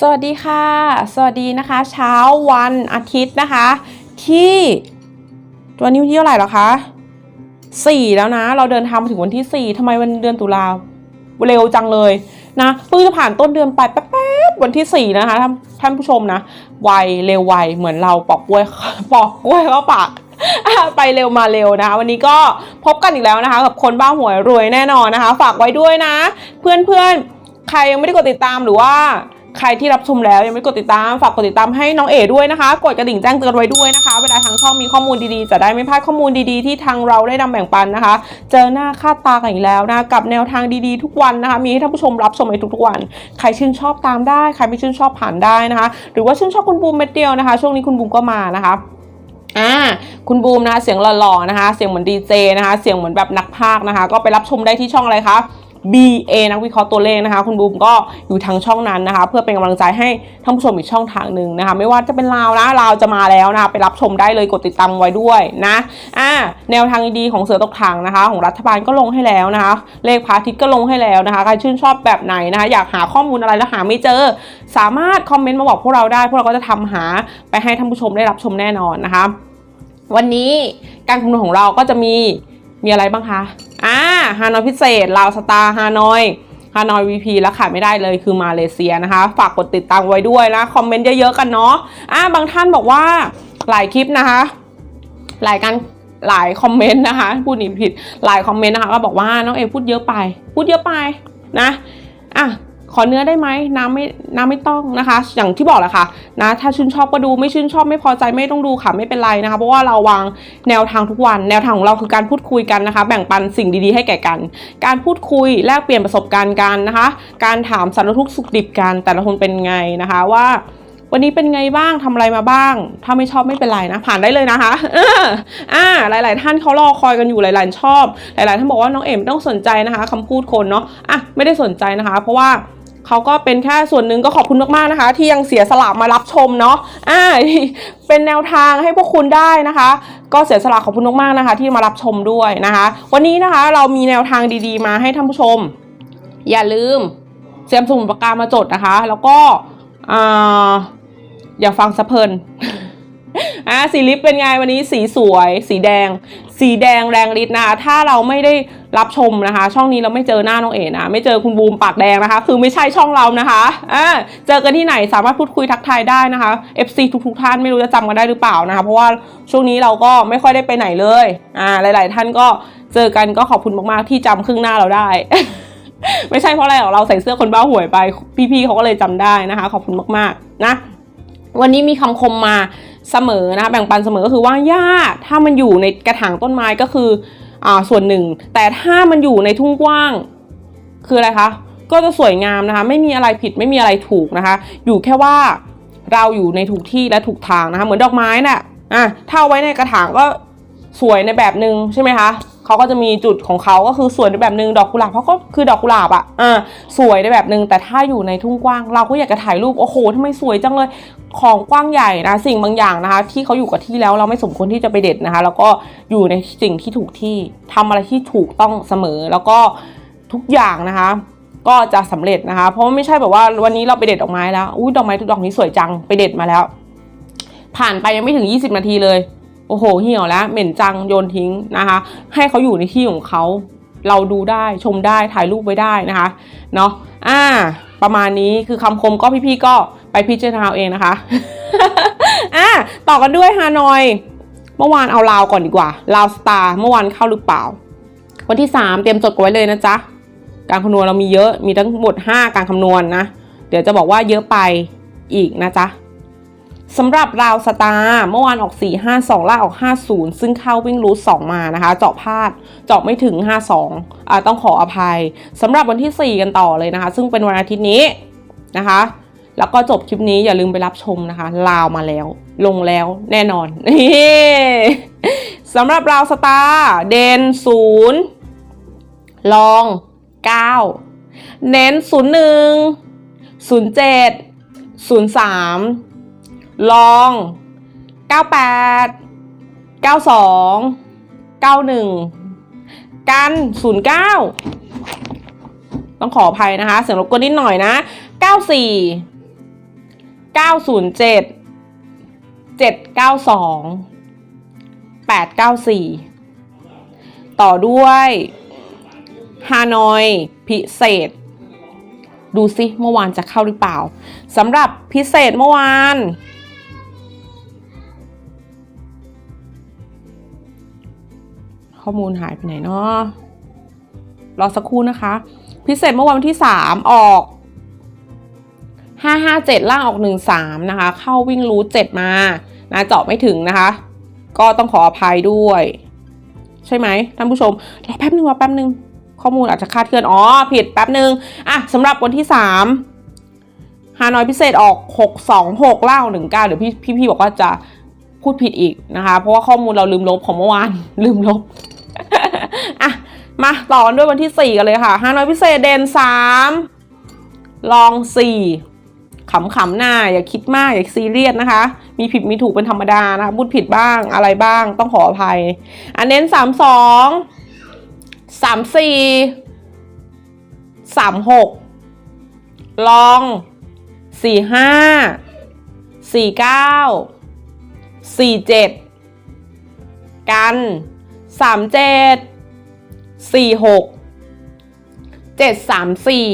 สวัสดีค่ะ สวัสดีนะคะ เช้าวันอาทิตย์นะคะ ที่ตัวนิ้วที่เท่าไหร่แล้วคะสี่แล้วนะ เราเดินทางมาถึงวันที่สี่ทำไมวันเดือนตุลาเร็วจังเลยนะเพิ่งจะผ่านต้นเดือนไปแป๊บๆวันที่สี่นะคะท่านท่านผู้ชมนะไวเร็วไวเหมือนเราปอกกล้วยปอกกล้วยเข้าปากไปเร็วมาเร็วนะคะ วันนี้ก็พบกันอีกแล้วนะคะ กับคนบ้าหวยรวยแน่นอนนะคะ ฝากไว้ด้วยนะ เพื่อนๆใครยังไม่ได้กดติดตามหรือว่า ใครที่รับชมแล้วยังไม่กดติดตามฝากกดติดตามให้น้องเอ๋ด้วยนะคะ กดกระดิ่งแจ้งเตือนไว้ด้วยนะคะ เวลาทางช่องมีข้อมูลดีๆ จะได้ไม่พลาดข้อมูลดีๆที่ทางเราได้นำแบ่งปันนะคะ เจอหน้าค่าตากันอีกแล้วนะกับแนวทางดีๆทุกวันนะคะ มีให้ท่านผู้ชมรับชมในทุกๆวัน ใครชื่นชอบตามได้ใครไม่ชื่นชอบผ่านได้นะคะ หรือว่าชื่นชอบคุณบูมเม็ดเดียวนะคะ ช่วงนี้คุณบูมก็มานะคะอ่าคุณบูมนะคะเสียงหล่อๆนะคะ เสียงเหมือนดีเจนะคะ เสียงเหมือนแบบนักพากย์นะคะ ก็ไปรับชมได้ที่ช่องอะไรคะ BA นักวิเคราะห์ตัวเลขนะคะ คุณบูมก็อยู่ทางช่องนั้นนะคะ เพื่อเป็นกำลังใจให้ท่านผู้ชมอีกช่องทางหนึ่งนะคะ ไม่ว่าจะเป็นลาวนะลาวจะมาแล้วนะคะไปรับชมได้เลยกดติดตามไว้ด้วยนะอ่าแนวทางดีของเสือตกถังนะคะ ของรัฐบาลก็ลงให้แล้วนะคะ เลขพระอาทิตย์ก็ลงให้แล้วนะคะ ใครชื่นชอบแบบไหนนะคะ อยากหาข้อมูลอะไรแล้วหาไม่เจอ สามารถคอมเมนต์มาบอกพวกเราได้ พวกเราก็จะทำหาไปให้ท่านผู้ชมได้รับชมแน่นอนนะคะ วันนี้การคำนวณของเราก็จะมีมีอะไรบ้างคะ อ่าฮานอยพิเศษลาวสตาร์ฮานอยฮานอยวีพีแล้วขาดไม่ได้เลยคือมาเลเซียนะคะ ฝากกดติดตามไว้ด้วยนะ คอมเมนต์เยอะๆกันเนาะอ่าบางท่านบอกว่าหลายคลิปนะคะ หลายการหลายคอมเมนต์นะคะพูดนี่ผิดหลายคอมเมนต์นะคะก็บอกว่าน้องเอพูดเยอะไป พูดเยอะไปนะอะ ขอเนื้อได้ไหมน้ำไม่น้ำไม่ต้องนะคะ อย่างที่บอกแหละค่ะนะถ้าชื่นชอบก็ดูไม่ชื่นชอบไม่พอใจไม่ต้องดูค่ะไม่เป็นไรนะคะ เพราะว่าเราวางแนวทางทุกวัน แนวทางของเราคือการพูดคุยกันนะคะ แบ่งปันสิ่งดีๆ ให้แก่กัน การพูดคุยแลกเปลี่ยนประสบการณ์กันนะคะ การถามสารทุกสุขดิบกันแต่ละคนเป็นไงนะคะว่าวันนี้เป็นไงบ้างทำอะไรมาบ้าง ถ้าไม่ชอบไม่เป็นไรนะ ผ่านได้เลยนะคะอ่าหลาย ๆ ท่านเขารอคอยกันอยู่หลาย ๆ ชอบ หลาย ๆ ท่านบอกว่าน้องเอ็มไม่ต้องสนใจนะคะคำพูดคนเนาะอะไม่ได้สนใจนะคะ เพราะว่า เขาก็เป็นแค่ส่วนหนึ่งก็ขอบคุณมากๆนะคะ ที่ยังเสียสละมารับชมเนาะอ่าเป็นแนวทางให้พวกคุณได้นะคะ ก็เสียสละขอบคุณมากๆนะคะ ที่มารับชมด้วยนะคะ วันนี้นะคะเรามีแนวทางดีๆ มาให้ท่านผู้ชม อย่าลืมเตรียมสมุดปากกามาจดนะคะ แล้วก็อ่าอย่าฟังสะเพลินอะสีลิปเป็นไงวันนี้สีสวย สีแดง สีแดงแรงฤทธิ์นะคะถ้าเราไม่ได้รับชมนะคะ ช่องนี้เราไม่เจอหน้าน้องเอ๋นะไม่เจอคุณบูมปากแดงนะคะ คือไม่ใช่ช่องเรานะคะอ่าเจอกันที่ไหนสามารถพูดคุยทักทายได้นะคะ FC ทุกๆท่านไม่รู้จะจำกันได้หรือเปล่านะคะ เพราะว่าช่วงนี้เราก็ไม่ค่อยได้ไปไหนเลยอ่าหลาย ๆ ท่านก็เจอกันก็ขอบคุณมากๆที่จำครึ่งหน้าเราได้ไม่ใช่เพราะอะไรหรอกเราใส่เสื้อคนบ้าหวยไป พี่ๆเขาก็เลยจำได้นะคะ ขอบคุณมากๆนะ วันนี้มีคำคมมา เสมอนะคะแบ่งปันเสมอก็คือว่าหญ้าถ้ามันอยู่ในกระถางต้นไม้ก็คืออ่าส่วนหนึ่ง แต่ถ้ามันอยู่ในทุ่งกว้าง คืออะไรคะก็จะสวยงามนะคะไม่มีอะไรผิดไม่มีอะไรถูกนะคะ อยู่แค่ว่าเราอยู่ในถูกที่และถูกทางนะคะเหมือนดอกไม้น่ะอะถ้าเอาไว้ในกระถางก็สวยในแบบหนึ่งใช่ไหมคะ เขาก็จะมีจุดของเขาก็คือสวยในแบบหนึ่งดอกกุหลาบเขาก็คือดอกกุหลาบอะอะสวยในแบบหนึ่งแต่ถ้าอยู่ในทุ่งกว้าง เราก็อยากจะถ่ายรูปโอ้โหทำไมสวยจังเลยของกว้างใหญ่นะสิ่งบางอย่างนะคะ ที่เขาอยู่กับที่แล้วเราไม่สมควรที่จะไปเด็ดนะคะ แล้วก็อยู่ในสิ่งที่ถูกที่ทำอะไรที่ถูกต้องเสมอแล้วก็ทุกอย่างนะคะก็จะสำเร็จนะคะ เพราะว่าไม่ใช่แบบว่าวันนี้เราไปเด็ดดอกไม้แล้วอุ้ยดอกไม้ทุกดอกนี้สวยจังไปเด็ดมาแล้ว ผ่านไปยังไม่ถึง 20 นาทีเลย อ้โหเหี่ยวแล้วเหม็นจังโยนทิ้งนะคะ ให้เขาอยู่ในที่ของเขาเราดูได้ชมได้ถ่ายรูปไว้ได้นะคะเนาะอ่า ประมาณนี้คือคำคมก็พี่ๆก็ไปพิจารณาเอาเองนะคะอ่าต่อกันด้วยฮานอย เมื่อวานเอาลาวก่อนดีกว่าลาวสตาร์เมื่อวานเข้าหรือเปล่า วันที่ 3 เตรียมจดไว้เลยนะจ๊ะการคำนวณเรามีเยอะมีทั้งหมด 5 การคำนวณนะ เดี๋ยวจะบอกว่าเยอะไปอีกนะจ๊ะ สำหรับราวสตาร์เมื่อวานออก 4 5 2ล่าออก 50 ซึ่งเข้าวิ่งรูท2มานะคะ เจาะพลาด เจาะไม่ถึง 52อ่าต้องขออภัยสำหรับวันที่ 4 กันต่อเลยนะคะ ซึ่งเป็นวันอาทิตย์นี้นะคะ แล้วก็จบคลิปนี้อย่าลืมไปรับชมนะคะ ลาวมาแล้ว ลงแล้วแน่นอนนี่สำหรับราวสตาร์เดนศูนย์ลอง 9 เน้น 01 07 03 ลอง 98 92 91 กัน 09 ต้องขออภัยนะคะ เสียงรบกวนนิดหน่อยนะ 94เก้าศูนย์เจ็ดเจ็ดเก้าสองแปดเก้าสี่ต่อด้วยฮานอยพิเศษ ดูซิเมื่อวานจะเข้าหรือเปล่าสำหรับพิเศษเมื่อวาน ข้อมูลหายไปไหนเนาะรอสักครู่นะคะ พิเศษเมื่อวันที่ 3 ออก 557 ล่างออก 13 นะคะ เข้าวิ่งรูท7มานะเจาะไม่ถึงนะคะ ก็ต้องขออภัยด้วย ใช่ไหมท่านผู้ชมรอแป๊บนึงรอแป๊บนึง ข้อมูลอาจจะคาดเคลื่อน อ๋อ ผิดแป๊บนึง อะสำหรับวันที่ 3 ฮานอยพิเศษออก 626 ล่าง19เดี๋ยวพี่พี่พี่บอกว่าจะพูดผิดอีกนะคะ เพราะว่าข้อมูลเราลืมลบของเมื่อวานลืมลบ มาต่อกันด้วยวันที่ 4 กันเลยค่ะฮานอยพิเศษเด่น3 ลอง 4ขำๆหน้า อย่าคิดมาก อย่าซีเรียสนะคะ มีผิดมีถูกเป็นธรรมดานะคะพูดผิดบ้างอะไรบ้างต้องขออภัย อันเน้น 3 2 3 4 3 6 ลอง 4 5 4 9 4 7 กัน 3 7 สี่หกเจ็ดสามสี่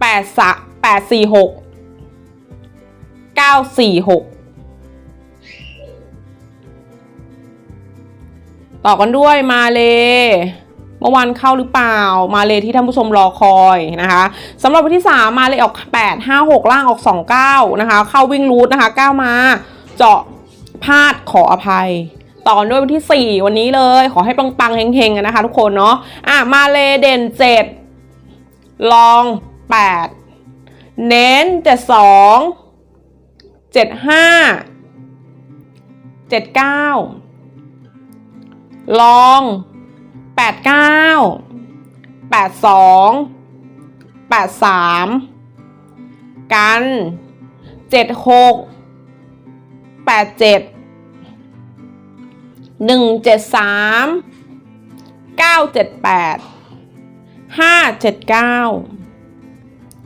แปดสะแปดสี่หกเก้าสี่หกต่อกันด้วยมาเลเมื่อวานเข้าหรือเปล่ามาเลที่ท่านผู้ชมรอคอยนะคะสำหรับวันที่ 3 มาเลยออก 8 5 6 ล่างออก 2 9 นะคะ เข้าวิ่งรูทนะคะ 9 มา เจาะพลาดขออภัย ต่อด้วยวันที่ 4 วันนี้เลย ขอให้ปังๆเฮงๆนะคะ ทุกคนเนาะอะมาเลเด่น 7 ลอง 8 เน้น 72 75 79 ลอง 89 82 83 กัน 76 87 หนึ่งเจ็ดสามเก้าเจ็ดแปดห้าเจ็ดเก้า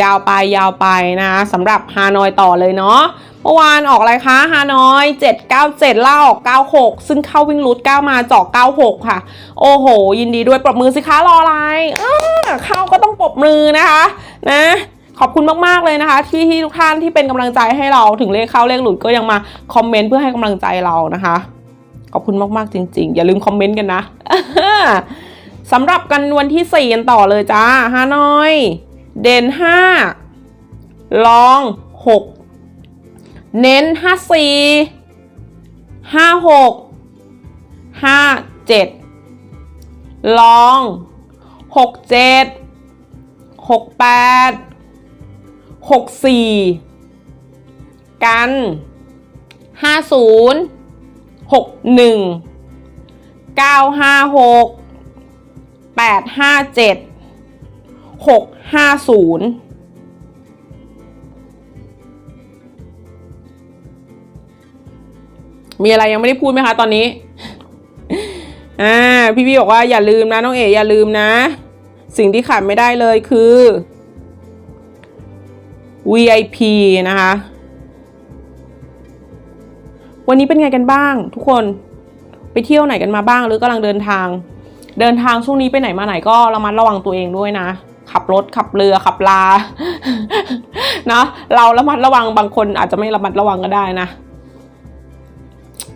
ยาวไปยาวไปนะสำหรับฮานอยต่อเลยเนาะเมื่อวานออกอะไรคะฮานอย 797ล่าออก 96 ซึ่งเข้าวิ่งรูท9มาเจาะ96 ค่ะ โอ้โห ยินดีด้วยปรบมือสิคะรออะไรอ้าเข้าก็ต้องปรบมือนะคะนะขอบคุณมาก ๆ เลยนะคะ ที่ที่ทุกท่านที่เป็นกำลังใจให้เราถึงเลขเข้าเลขหลุดก็ยังมาคอมเมนต์เพื่อให้กำลังใจเรานะคะ อบคุณมากๆจริง ๆ อย่าลืมคอมเมนต์กันนะสำหรับกันวันที่ 4 กันต่อเลยจ้าฮานอย เด่น 5 ลอง 6 เน้น 5 4 5 6 5 7 ลอง 6 7 6 8 6 4 กัน 50 หกหนึ่งเก้าห้าหกแปดห้าเจ็ดหกห้าศูนย์มีอะไรยังไม่ได้พูดไหมคะตอนนี้ อ่า พี่พี่บอกว่าอย่าลืมนะน้องเอ๋อย่าลืมนะ สิ่งที่ขาดไม่ได้เลยคือ VIP นะคะ วันนี้เป็นไงกันบ้าง ทุกคนไปเที่ยวไหนกันมาบ้าง หรือกำลังเดินทาง เดินทางช่วงนี้ไปไหนมาไหนก็ระมัดระวังตัวเองด้วยนะ ขับรถขับเรือขับลานะเราระมัดระวังบางคนอาจจะไม่ระมัดระวังก็ได้นะ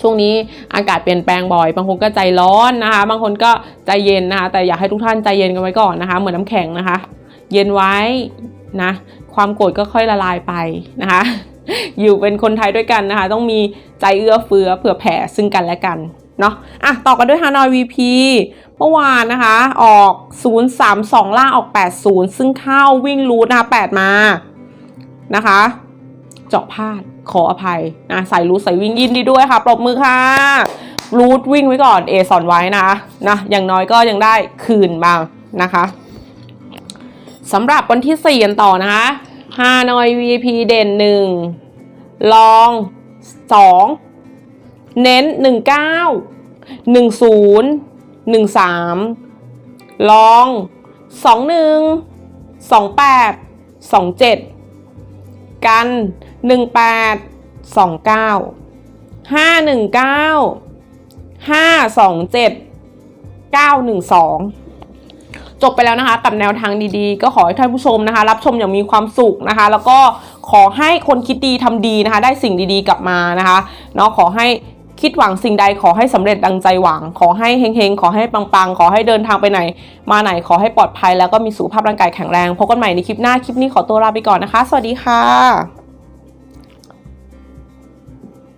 ช่วงนี้อากาศเปลี่ยนแปลงบ่อย บางคนก็ใจร้อนนะคะ บางคนก็ใจเย็นนะคะ แต่อยากให้ทุกท่านใจเย็นกันไว้ก่อนนะคะ เหมือนน้ำแข็งนะคะ เย็นไว้นะ ความโกรธก็ค่อยละลายไปนะคะ อยู่เป็นคนไทยด้วยกันนะคะ ต้องมีใจเอื้อเฟื้อเผื่อแผ่ซึ่งกันและกันเนาะอะต่อกันด้วยฮานอย VP เมื่อวานนะคะ ออก 032 ล่างออก 80 ซึ่งเข้าวิ่งรูทนะคะ8มานะคะ เจาะพลาดขออภัยนะใส่รูทใส่วิ่งยินดีด้วยค่ะ ปรบมือค่ะ รูทวิ่งไว้ก่อนเอสอนไว้นะนะอย่างน้อยก็ยังได้คืนบ้างนะคะสำหรับวันที่4กันต่อนะคะ ฮานอย VP เด่น1ลอง2เน้น19 10 13ลอง21 28 27กันหนึ่งแปดสองเก้าห้าหนึ่งเก้าห้าสองเจ็ดเก้าหนึ่งสอง จบไปแล้วนะคะ กับแนวทางดีๆ ก็ขอให้ท่านผู้ชมนะคะ รับชมอย่างมีความสุขนะคะ แล้วก็ขอให้คนคิดดีทำดีนะคะ ได้สิ่งดีๆกลับมานะคะเนาะขอให้คิดหวังสิ่งใดขอให้สำเร็จดังใจหวัง ขอให้เฮงๆ ขอให้ปังๆ ขอให้เดินทางไปไหน มาไหนขอให้ปลอดภัยแล้วก็มีสุขภาพร่างกายแข็งแรงพบกันใหม่ในคลิปหน้าคลิปนี้ขอตัวลาไปก่อนนะคะ สวัสดีค่ะ